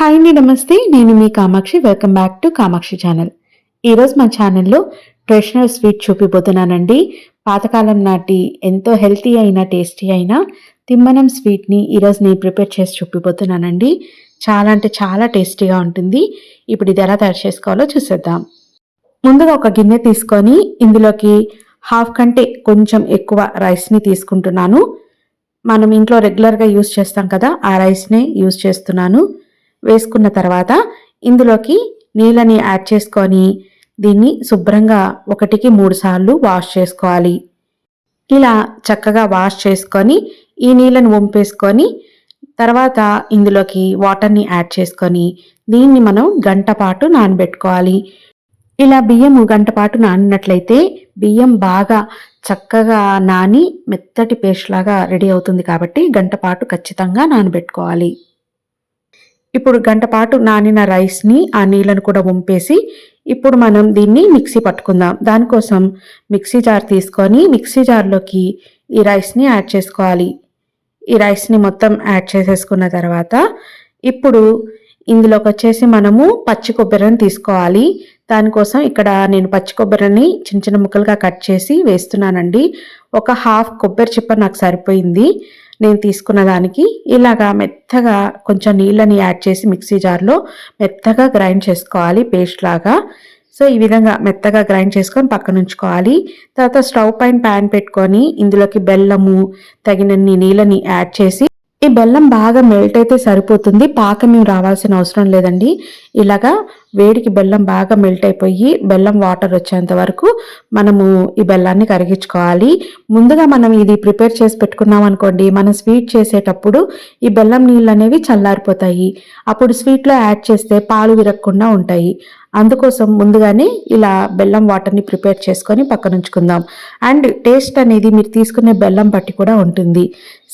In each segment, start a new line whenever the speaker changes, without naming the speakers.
Hi అండి నమస్తే. నేను మీ Kamakshi. Welcome back to Kamakshi channel ఈరోజు మా ఛానల్లో ఫ్రెషనర్ స్వీట్ చూపిపోతున్నానండి పాతకాలం నాటి ఎంతో హెల్తీ అయిన టేస్టీ అయిన తిమ్మనం స్వీట్ని ఈరోజు నేను ప్రిపేర్ చేసి చూపిపోతున్నానండి చాలా అంటే చాలా టేస్టీగా ఉంటుంది. ఇప్పుడు ఇది ఎలా తయారు చేసుకోవాలో చూసేద్దాం. ముందుగా ఒక గిన్నె తీసుకొని ఇందులోకి హాఫ్ కంటే కొంచెం ఎక్కువ రైస్ని తీసుకుంటున్నాను. మనం ఇంట్లో రెగ్యులర్గా యూస్ చేస్తాం కదా ఆ రైస్నే యూస్ చేస్తున్నాను. వేసుకున్న తర్వాత ఇందులోకి నీళ్ళని యాడ్ చేసుకొని దీన్ని శుభ్రంగా ఒకటికి మూడు సార్లు వాష్ చేసుకోవాలి. ఇలా చక్కగా వాష్ చేసుకొని ఈ నీళ్ళని వంపేసుకొని తర్వాత ఇందులోకి వాటర్ని యాడ్ చేసుకొని దీన్ని మనం గంట పాటు నానబెట్టుకోవాలి. ఇలా బియ్యం గంట పాటు నానినట్లయితే బియ్యం బాగా చక్కగా నాని మెత్తటి పేస్ట్ లాగా రెడీ అవుతుంది కాబట్టి గంట పాటు ఖచ్చితంగా నానబెట్టుకోవాలి. ఇప్పుడు గంటపాటు నానిన రైస్ని ఆ నీళ్ళను కూడా వంపేసి ఇప్పుడు మనం దీన్ని మిక్సీ పట్టుకుందాం. దానికోసం మిక్సీ జార్ తీసుకొని మిక్సీ జార్లోకి ఈ రైస్ని యాడ్ చేసుకోవాలి. ఈ రైస్ని మొత్తం యాడ్ చేసేసుకున్న తర్వాత ఇప్పుడు ఇందులోకి వచ్చేసి మనము పచ్చి కొబ్బరిని తీసుకోవాలి. దానికోసం ఇక్కడ నేను పచ్చి కొబ్బరిని చిన్న చిన్న ముక్కలుగా కట్ చేసి వేస్తున్నానండి. ఒక హాఫ్ కొబ్బరి చిప్ప నాకు సరిపోయింది. నేను తీసుకున్న దానికి ఇలాగా మెత్తగా కొంచెం నీళ్ళని యాడ్ చేసి మిక్సీ జార్లో మెత్తగా గ్రైండ్ చేసుకోవాలి పేస్ట్ లాగా. సో ఈ విధంగా మెత్తగా గ్రైండ్ చేసుకొని పక్కన ఉంచుకోవాలి. తర్వాత స్టవ్ పైన ప్యాన్ పెట్టుకొని ఇందులోకి బెల్లము తగినన్ని నీళ్ళని యాడ్ చేసి ఈ బెల్లం బాగా మెల్ట్ అయితే సరిపోతుంది. పాకం రావాల్సిన అవసరం లేదండి. ఇలాగా వేడికి బెల్లం బాగా మెల్ట్ అయిపోయి బెల్లం వాటర్ వచ్చేంత వరకు మనము ఈ బెల్లాన్ని కరిగించుకోవాలి. ముందుగా మనం ఇది ప్రిపేర్ చేసి పెట్టుకున్నాం అనుకోండి మనం స్వీట్ చేసేటప్పుడు ఈ బెల్లం నీళ్ళు అనేవి చల్లారిపోతాయి. అప్పుడు స్వీట్లో యాడ్ చేస్తే పాలు విరగకుండా ఉంటాయి. అందుకోసం ముందుగానే ఇలా బెల్లం వాటర్ని ప్రిపేర్ చేసుకొని పక్కన ఉంచుకుందాం. అండ్ టేస్ట్ అనేది మీరు తీసుకునే బెల్లం బట్టి కూడా ఉంటుంది.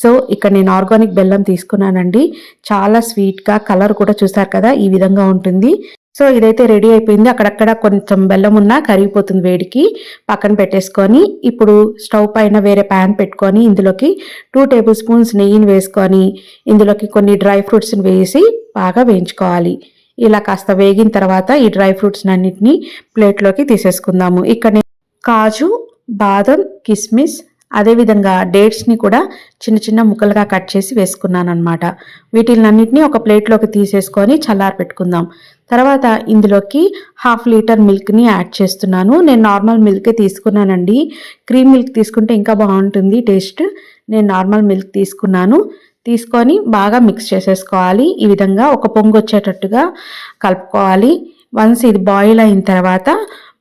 సో ఇక్కడ నేను ఆర్గానిక్ బెల్లం తీసుకున్నానండి. చాలా స్వీట్గా కలర్ కూడా చూసారు కదా ఈ విధంగా ఉంటుంది. సో ఇదైతే రెడీ అయిపోయింది. అక్కడక్కడ కొంచెం బెల్లం ఉన్నా కరిగిపోతుంది వేడికి. పక్కన పెట్టేసుకొని ఇప్పుడు స్టవ్ పైన వేరే ప్యాన్ పెట్టుకొని ఇందులోకి టూ టేబుల్ స్పూన్స్ నెయ్యిని వేసుకొని ఇందులోకి కొన్ని డ్రై ఫ్రూట్స్ని వేసి బాగా వేయించుకోవాలి. ఇలా కాస్త వేగిన తర్వాత ఈ డ్రై ఫ్రూట్స్ అన్నిటిని ప్లేట్లోకి తీసేసుకుందాము. ఇక్కడ కాజు బాదం కిస్మిస్ అదేవిధంగా డేట్స్ని కూడా చిన్న చిన్న ముక్కలుగా కట్ చేసి వేసుకున్నాను అనమాట వీటిలన్నింటినీ ఒక ప్లేట్లోకి తీసేసుకొని చల్లారి పెట్టుకుందాం. తర్వాత ఇందులోకి హాఫ్ లీటర్ మిల్క్ని యాడ్ చేస్తున్నాను. నేను నార్మల్ మిల్కే తీసుకున్నానండి. క్రీమ్ మిల్క్ తీసుకుంటే ఇంకా బాగుంటుంది టేస్ట్ నేను నార్మల్ మిల్క్ తీసుకున్నాను. తీసుకొని బాగా మిక్స్ చేసేసుకోవాలి. ఈ విధంగా ఒక పొంగు వచ్చేటట్టుగా కలుపుకోవాలి. వన్స్ ఇది బాయిల్ అయిన తర్వాత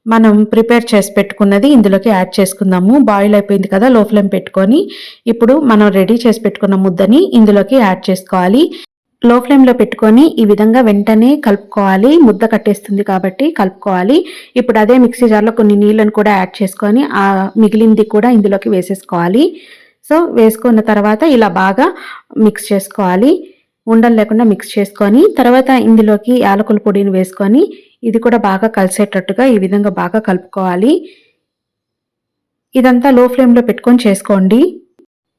మనం ప్రిపేర్ చేసి పెట్టుకున్నది ఇందులోకి యాడ్ చేసుకుందాము. బాయిల్ అయిపోయింది కదా లో ఫ్లేమ్ పెట్టుకొని ఇప్పుడు మనం రెడీ చేసి పెట్టుకున్న ముద్దని ఇందులోకి యాడ్ చేసుకోవాలి. లో ఫ్లేమ్లో పెట్టుకొని ఈ విధంగా వెంటనే కలుపుకోవాలి. ముద్ద కట్టేస్తుంది కాబట్టి కలుపుకోవాలి. ఇప్పుడు అదే మిక్సీ జార్లో కొన్ని నీళ్ళను కూడా యాడ్ చేసుకొని ఆ మిగిలింది కూడా ఇందులోకి వేసేసుకోవాలి. సో వేసుకున్న తర్వాత ఇలా బాగా మిక్స్ చేసుకోవాలి. ఉండలు లేకుండా మిక్స్ చేసుకొని తర్వాత ఇందులోకి యాలకుల పొడిని వేసుకొని ఇది కూడా బాగా కలిసేటట్టుగా ఈ విధంగా బాగా కలుపుకోవాలి. ఇదంతా లో ఫ్లేమ్లో పెట్టుకొని చేసుకోండి.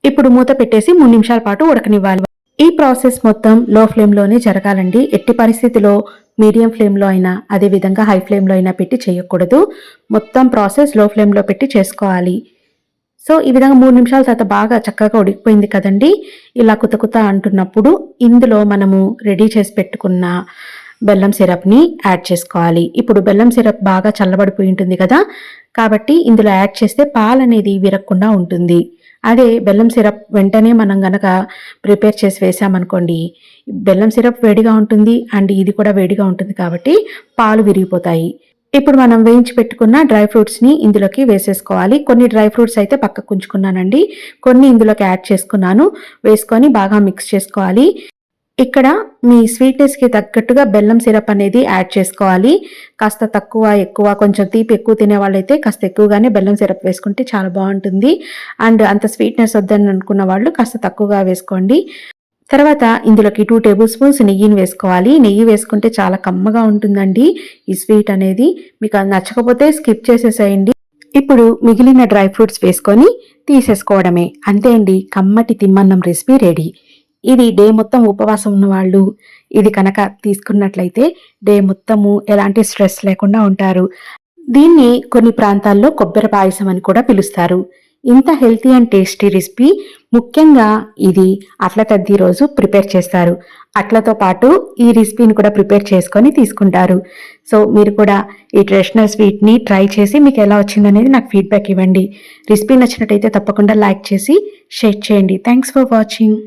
ఇప్పుడు మూత పెట్టేసి మూడు నిమిషాల పాటు ఉడకనివ్వాలి. ఈ ప్రాసెస్ మొత్తం లో ఫ్లేమ్లోనే జరగాలండి. ఎట్టి పరిస్థితిలో మీడియం ఫ్లేమ్లో అయినా అదే విధంగా హై ఫ్లేమ్లో అయినా పెట్టి చేయకూడదు. మొత్తం ప్రాసెస్లో ఫ్లేమ్లో పెట్టి చేసుకోవాలి. సో ఈ విధంగా మూడు నిమిషాల తర్వాత బాగా చక్కగా ఉడికిపోయింది కదండి. ఇలా కుత కుత అంటున్నప్పుడు ఇందులో మనము రెడీ చేసి పెట్టుకున్న బెల్లం సిరప్ని యాడ్ చేసుకోవాలి. ఇప్పుడు బెల్లం సిరప్ బాగా చల్లబడిపోయి ఉంటుంది కదా. కాబట్టి ఇందులో యాడ్ చేస్తే పాలు అనేది విరగకుండా ఉంటుంది. అదే బెల్లం సిరప్ వెంటనే మనం గనక ప్రిపేర్ చేసి వేసామనుకోండి బెల్లం సిరప్ వేడిగా ఉంటుంది అండ్ ఇది కూడా వేడిగా ఉంటుంది కాబట్టి పాలు విరిగిపోతాయి. ఇప్పుడు మనం వేయించి పెట్టుకున్న డ్రై ఫ్రూట్స్ని ఇందులోకి వేసేసుకోవాలి. కొన్ని డ్రై ఫ్రూట్స్ అయితే పక్కకు ఉంచుకున్నానండి. కొన్ని ఇందులోకి యాడ్ చేసుకున్నాను. వేసుకొని బాగా మిక్స్ చేసుకోవాలి. ఇక్కడ మీ స్వీట్నెస్కి తగ్గట్టుగా బెల్లం సిరప్ అనేది యాడ్ చేసుకోవాలి. కాస్త తక్కువ ఎక్కువ కొంచెం తీపి ఎక్కువ తినే వాళ్ళైతే కాస్త ఎక్కువగానే బెల్లం సిరప్ వేసుకుంటే చాలా బాగుంటుంది. అండ్ అంత స్వీట్నెస్ వద్దని అనుకున్న వాళ్ళు కాస్త తక్కువగా వేసుకోండి. తర్వాత ఇందులోకి టూ టేబుల్ స్పూన్స్ నెయ్యిని వేసుకోవాలి. నెయ్యి వేసుకుంటే చాలా కమ్మగా ఉంటుందండి ఈ స్వీట్ అనేది. మీకు అది నచ్చకపోతే స్కిప్ చేసేసేయండి. ఇప్పుడు మిగిలిన డ్రై ఫ్రూట్స్ వేసుకొని తీసేసుకోవడమే. అంతే అండి కమ్మటి తిమ్మన్నం రెసిపీ రెడీ. ఇది డే మొత్తం ఉపవాసం ఉన్న వాళ్ళు ఇది కనుక తీసుకున్నట్లయితే డే మొత్తము ఎలాంటి స్ట్రెస్ లేకుండా ఉంటారు. దీన్ని కొన్ని ప్రాంతాల్లో కొబ్బరి పాయసం అని కూడా పిలుస్తారు. ఇంత హెల్తీ అండ్ టేస్టీ రెసిపీ. ముఖ్యంగా ఇది అట్ల తద్ది రోజు ప్రిపేర్ చేస్తారు. అట్లతో పాటు ఈ రెసిపీని కూడా ప్రిపేర్ చేసుకొని తీసుకుంటారు. సో మీరు కూడా ఈ ట్రెడిషనల్ స్వీట్ని ట్రై చేసి మీకు ఎలా వచ్చిందనేది నాకు ఫీడ్బ్యాక్ ఇవ్వండి. రెసిపీ నచ్చినట్టయితే తప్పకుండా లైక్ చేసి షేర్ చేయండి. Thanks for watching.